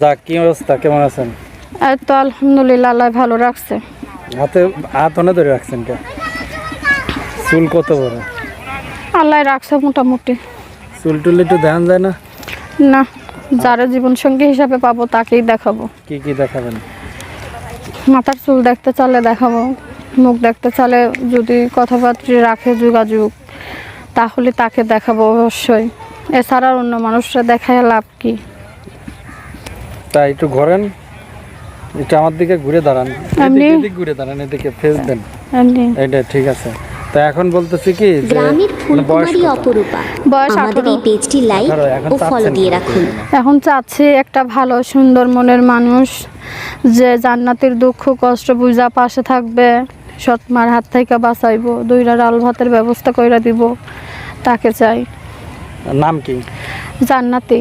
যাক কি অবস্থা? কেমন আছেন? এই তো আলহামদুলিল্লাহ আল্লাহ ভালো রাখছে। হাতে হাত অনে ধরে রাখছেন কে? চুল কত বড়? আল্লাহ রাখছে মোটামুটি। চুল টুল একটু দেখান যায় না? না যারা জীবন সঙ্গী হিসাবে পাবো তাকেই দেখাবো। কি কি দেখাবেন? মাথার চুল দেখতে চালে দেখাবো মুখ দেখতে চালে যদি কথাবার্তা রাখে যোগাযোগ তাহলে তাকে দেখাবো অবশ্যই। এছাড়া অন্য মানুষরা দেখায় লাভ কি? তাই একটু ঘোরেন। একটু আমার দিকে ঘুরে দাঁড়ান। এদিকে ঘুরে দাঁড়ান এদিকে ফেস দেন। এইটা ঠিক আছে। তা এখন বলতেছি কি গ্রামের মানে বয়স ফুলকুমারী কত? অপরূপা। বয়স আমাদের এই পেজটি লাইক এখন ও ফলো দিয়ে রাখুন। এখন চাচ্ছি একটা ভালো সুন্দর মনের মানুষ যে জান্নাতের দুঃখ কষ্ট বুঝা পাশে থাকবে। সৎমার হাত থেকে বাঁচাইবো দুইটা ডাল ভাতের ব্যবস্থা কইরা দিব। তাকে চাই। নাম কি? জান্নাতি।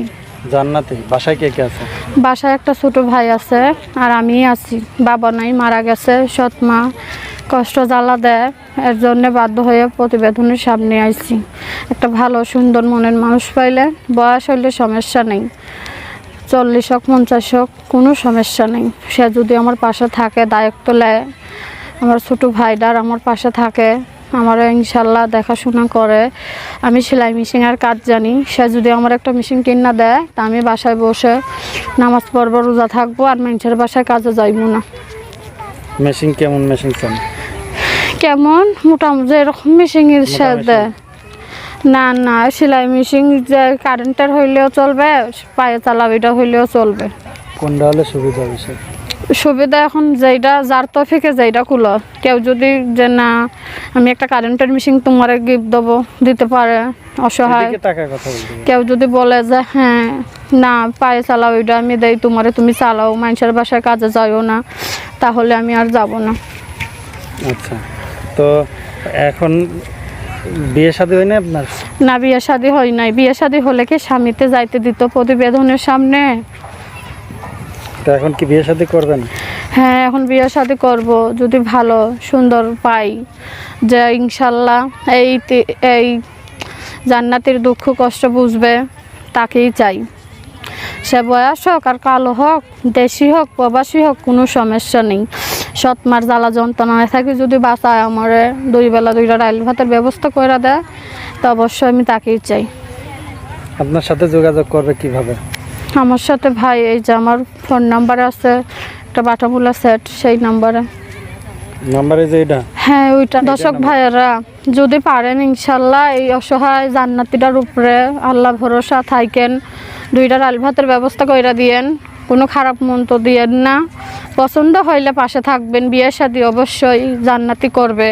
জান্নাতি? বাসায় কে কে আছে? বাসায় একটা ছোট ভাই আছে আর আমি আছি। বাবা নাই, মারা গেছে, সৎ মা। কষ্ট জ্বালা দেয়, এর জন্য বাধ্য হয়ে প্রতিবেদনের সামনে আইছি। একটা ভালো, সুন্দর মনের মানুষ পাইলে বয়স হইলে সমস্যা নেই। চল্লিশ হোক, পঞ্চাশ হোক, কোনো সমস্যা নেই। সে যদি আমার পাশে থাকে, দায়িত্ব নেয়। আমার ছোট ভাইটার আমার পাশে থাকে। আমার ইনশাল্লাহ দেখাশোনা করে। আমি সেলাই মেশিনের কাজ জানি। সে যদি আমার একটা মেশিন কিনা দেয় তা আমি বাসায় বসে নামাজ পড়ব রোজা থাকব আর মানুষের বাসায় কাজে যাইবো না। মেশিন কেমন মেশিন চান? কেমন? মোটামুটি এরকম মেশিন সে মোটা দেয়। না না সেলাই মেশিন যে কারেন্টের হইলেও চলবে পায়ে চালাবিটা হইলেও চলবে। কোনটা হলে সুবিধা বেশি সুবিধা এখন যেইটা যার তফিকে যেইটা কুলো। কেউ যদি যে না আমি একটা কারেন্টের মেশিন তোমার গিফট দেবো দিতে পারে অসহায়। কেউ যদি বলে যে হ্যাঁ না পায়ে চালাও ওইটা আমি দেই তোমারে তুমি চালাও মানুষের বাসায় কাজে যাইও না তাহলে আমি আর যাব না। আচ্ছা তো এখন বিয়ে শাদী হয় না আপনার? না বিয়ে শাদি হয় নাই। বিয়ে শাদী হলে কি স্বামীতে যাইতে দিত প্রতিবেদনের সামনে? তো এখন কি বিয়ে শাদী করবেন? হ্যাঁ এখন বিয়ে শাদি করব। যদি ভালো সুন্দর পাই যে ইনশাল্লাহ এই এই জান্নাতের দুঃখ কষ্ট বুঝবে তাকেই চাই। সে বয়স হোক আর কালো হোক দেশি হোক প্রবাসী হোক কোনো সমস্যা নেই। সৎমার জ্বালা যন্ত্রণায় থাকি যদি বাঁচায় আমারে দুই বেলা দুইটা ডাইল ভাতের ব্যবস্থা করে দেয় তো অবশ্যই আমি তাকেই চাই। আপনার সাথে যোগাযোগ করবে কীভাবে? আমার সাথে ভাই এই যে আমার ফোন নাম্বার আছে একটা বাটামুলা সেট সেই নাম্বারে নাম্বারে যে এটা? হ্যাঁ ওইটা। দর্শক ভাইয়েরা যদি পারেন ইনশাল্লাহ এই অসহায় জান্নাতিটার উপরে আল্লাহ ভরসা থাকেন দুইটা ডাল ভাতের ব্যবস্থা কইরা দিয়েন কোনো খারাপ মন্ত দিয়েন না। পছন্দ হইলে পাশে থাকবেন বিয়ে শাদি অবশ্যই জান্নাতি করবে।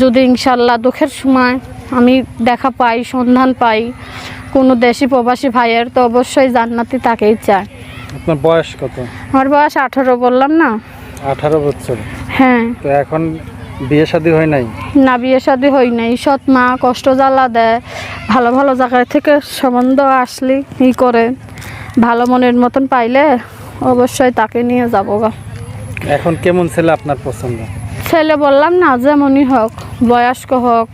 যদি ইনশাল্লাহ দুঃখের সময় আমি দেখা পাই সন্ধান পাই কোনো দেশি প্রবাসী ভাইয়ের তো অবশ্যই জান্নাতি তাকেই চায় আপনার বয়স কত? আমার বয়স আঠারো বললাম না? আঠারো বছর। হ্যাঁ। তো এখন বিয়ে শাদী হয় নাই? না বিয়ে শাদি হই নাই। সৎ মা কষ্ট জ্বালা দেয় ভালো ভালো জায়গায় থেকে সম্বন্ধ আসলি ই করে ভালো মনের মতন পাইলে অবশ্যই তাকে নিয়ে যাব গা। এখন কেমন ছেলে আপনার পছন্দ? ছেলে বললাম না যেমনই হোক বয়স্ক হোক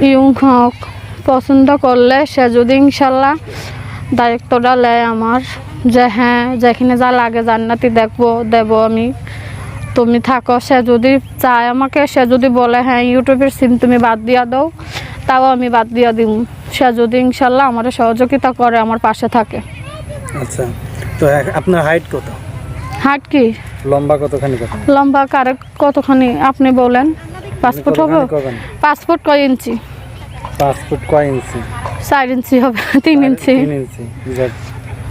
ইয়ং হক পছন্দ করলে সে যদি ইনশাল্লাহ দায়িত্বটা নেয় আমার যে হ্যাঁ যেখানে যা লাগে জান্নাতি দেখব দেব আমি। তুমি থাকো সে যদি চায় আমাকে সে যদি বলে হ্যাঁ ইউটিউবের সিম তুমি বাদ দিয়া দাও তাও আমি বাদ দিয়া দিব সে যদি ইনশাল্লাহ আমার সহযোগিতা করে আমার পাশে থাকে। আচ্ছা তো আপনার হাইট কত? হাট কি? লম্বা কতখানি কত লম্বা কারে কতখানি? আপনি বলেন। পাসপোর্ট হবে? পাসপোর্ট কয় ইঞ্চি? পাঁচ ফুট কয় ইঞ্চি? চার ইঞ্চি হবে তিন ইঞ্চি। তিন ইঞ্চি যাক,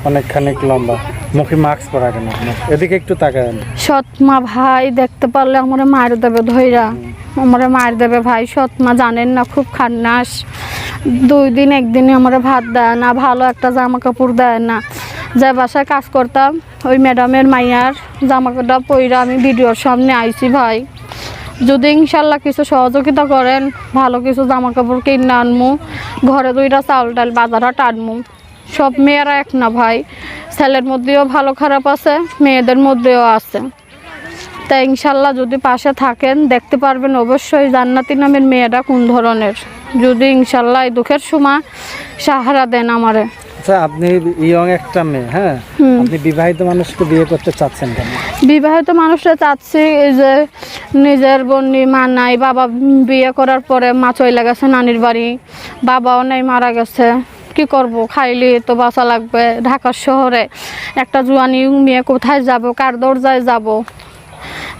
অনেকখানি লম্বা। মুখে মাস্ক পরা কেন? এদিকে একটু তাকান সৎ মা ভাই দেখতে পারলে আমার মায়ের দেবে ধৈরা আমার মায়ের দেবে ভাই সৎ মা জানেন না খুব খান্নাস। দুই দিন একদিনে আমার ভাত দেয় না ভালো একটা জামা কাপড় দেয় না। যে বাসায় কাজ করতাম ওই ম্যাডামের মাইয়ার জামা কাপড় পইরা আমি ভিডিওর সামনে আইছি ভাই। যদি ইনশাল্লাহ কিছু সহযোগিতা করেন ভালো কিছু জামা কাপড় কিনে আনমু ঘরে দুইটা চাউল ডাল বাজার হাট আনমু। সব মেয়েরা এক না ভাই। ছেলের মধ্যেও ভালো খারাপ আছে মেয়েদের মধ্যেও আছে। তাই ইনশাল্লাহ যদি পাশে থাকেন দেখতে পারবেন অবশ্যই জান্নাতি নামের মেয়েরা কোন ধরনের। যদি ইনশাল্লাহ এই দুঃখের সময় সাহারা দেন আমারে। আচ্ছা আপনি ইয়ং একটা মেয়ে হ্যাঁ? আপনি বিবাহিত মানুষকে বিয়ে করতে চাচ্ছেন কেন? বিবাহিত মানুষরা চাচ্ছি এই যে নিজের বন্যি মা নাই বাবা বিয়ে করার পরে মা চলে গেছে নানির বাড়ি বাবাও নেই মারা গেছে। কি করব? খাইলে তো বাঁচা লাগবে। ঢাকার শহরে একটা জুয়ানি মেয়ে কোথায় যাব? কার দরজায় যাব?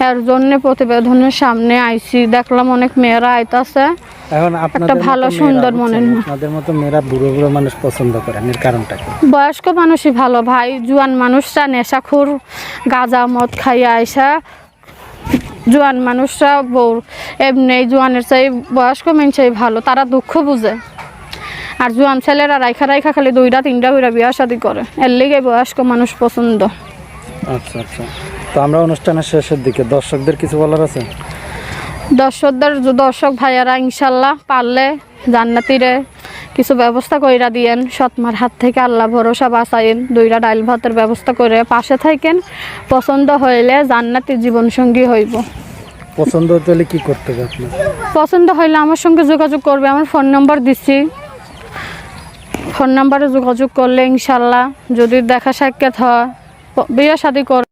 এর জন্য প্রতিবেদনের সামনে আইছি। দেখলাম অনেক মেয়েরা আইতাছে। এখন আপনাদের ভালো মতো সুন্দর মনের আপনাদের মতো মেয়েরা বুড়ো বুড়ো মানুষ পছন্দ করেন এর কারণটা কি? বয়স্ক মানুষই ভালো। ভাই জুয়ান মানুষরা নেশাখুর গাঁজা মদ খাইয়া আইসা জুয়ান মানুষরা বউ এমনি জোয়ানের চাই বয়স্ক মানুষই ভালো তারা দুঃখ বুঝে। আর জোয়ান ছেলেরা রাইখা রাইখা খালি দুইটা তিনটা করে বিয়া শাদি করে। এর লিগে বয়স্ক মানুষ পছন্দ। আচ্ছা আচ্ছা। তো আমরা অনুষ্ঠানের শেষের দিকে দর্শকদের কিছু বলার আছে? দর্শকদের দর্শক ভাইয়ারা ইনশাল্লাহ পারলে জান্নাতিরে কিছু ব্যবস্থা কইরা দিয়েন। সৎমার হাত থেকে আল্লাহ ভরসা বাঁচাইন। দুইটা ডাইল ভাতের ব্যবস্থা করে পাশে থাকেন পছন্দ হইলে জান্নাতি জীবনসঙ্গী হইব। পছন্দ হতে হলে কি করতে হবে পছন্দ হইলে আমার সঙ্গে যোগাযোগ করবে। আমার ফোন নাম্বার দিচ্ছি ফোন নাম্বারে যোগাযোগ করলে ইনশাল্লাহ যদি দেখা সাক্ষাৎ হয় বিয়ে শাদি কর